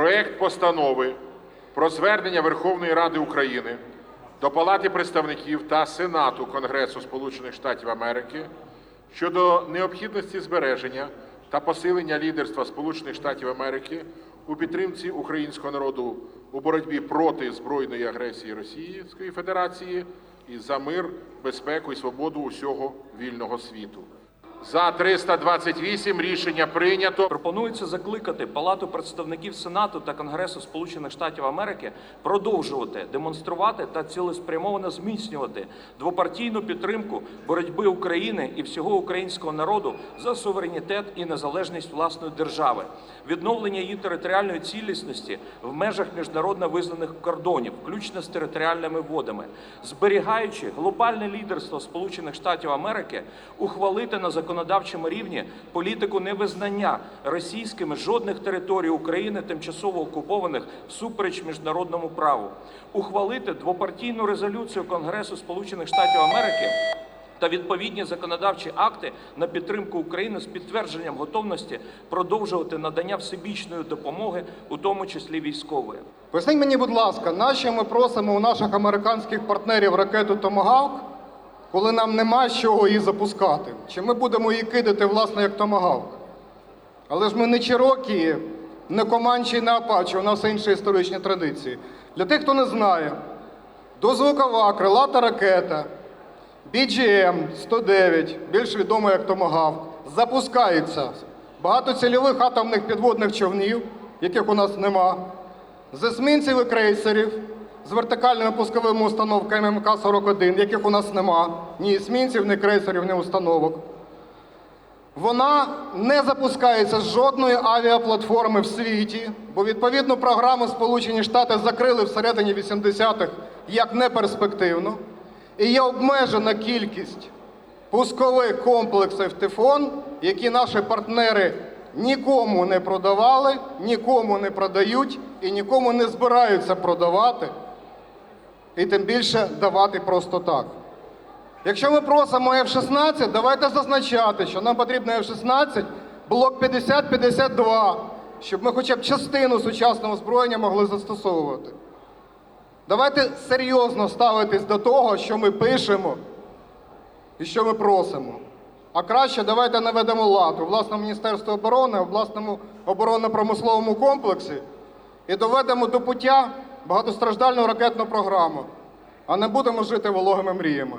проект постанови про звернення Верховної Ради України до Палати представників та Сенату Конгресу Сполучених Штатів Америки щодо необхідності збереження та посилення лідерства Сполучених Штатів Америки у підтримці українського народу у боротьбі проти збройної агресії Російської Федерації і за мир, безпеку і свободу усього вільного світу. За 328 рішення прийнято. Пропонується закликати Палату представників Сенату та Конгресу Сполучених Штатів Америки продовжувати демонструвати та цілеспрямовано зміцнювати двопартійну підтримку боротьби України і всього українського народу за суверенітет і незалежність власної держави, відновлення її територіальної цілісності в межах міжнародно визнаних кордонів, включно з територіальними водами, зберігаючи глобальне лідерство Сполучених Штатів Америки, ухвалити на законодавчому рівні політику невизнання російськими жодних територій України тимчасово окупованих всупереч міжнародному праву, ухвалити двопартійну резолюцію Конгресу Сполучених Штатів Америки та відповідні законодавчі акти на підтримку України з підтвердженням готовності продовжувати надання всебічної допомоги, у тому числі військової. Поясніть мені, будь ласка, нащо ми просимо у наших американських партнерів ракету Томагавк, коли нам нема з чого її запускати? Чи ми будемо її кидати, власне, як Томагавк? Але ж ми не Чирокі, не Команчі, не Апачі, у нас інші історичні традиції. Для тих, хто не знає, дозвукова крилата ракета BGM-109, більш відома як Томагавк, запускається з багатоцільових атомних підводних човнів, яких у нас нема, з есмінців і крейсерів, з вертикальними пусковими установками МК-41, яких у нас нема, ні есмінців, ні крейсерів, ні установок. Вона не запускається з жодної авіаплатформи в світі, бо відповідну програму Сполучені Штати закрили всередині 80-х як неперспективну. І є обмежена кількість пускових комплексів Тифон, які наші партнери нікому не продавали, нікому не продають і нікому не збираються продавати, і тим більше давати просто так. Якщо ми просимо F-16, давайте зазначати, що нам потрібно F-16 блок 50-52, щоб ми хоча б частину сучасного озброєння могли застосовувати. Давайте серйозно ставитись до того, що ми пишемо і що ми просимо. А краще давайте наведемо лад у власному Міністерстві оборони, у власному оборонно-промисловому комплексі і доведемо до пуття багатостраждальну ракетну програму, а не будемо жити вологими мріями.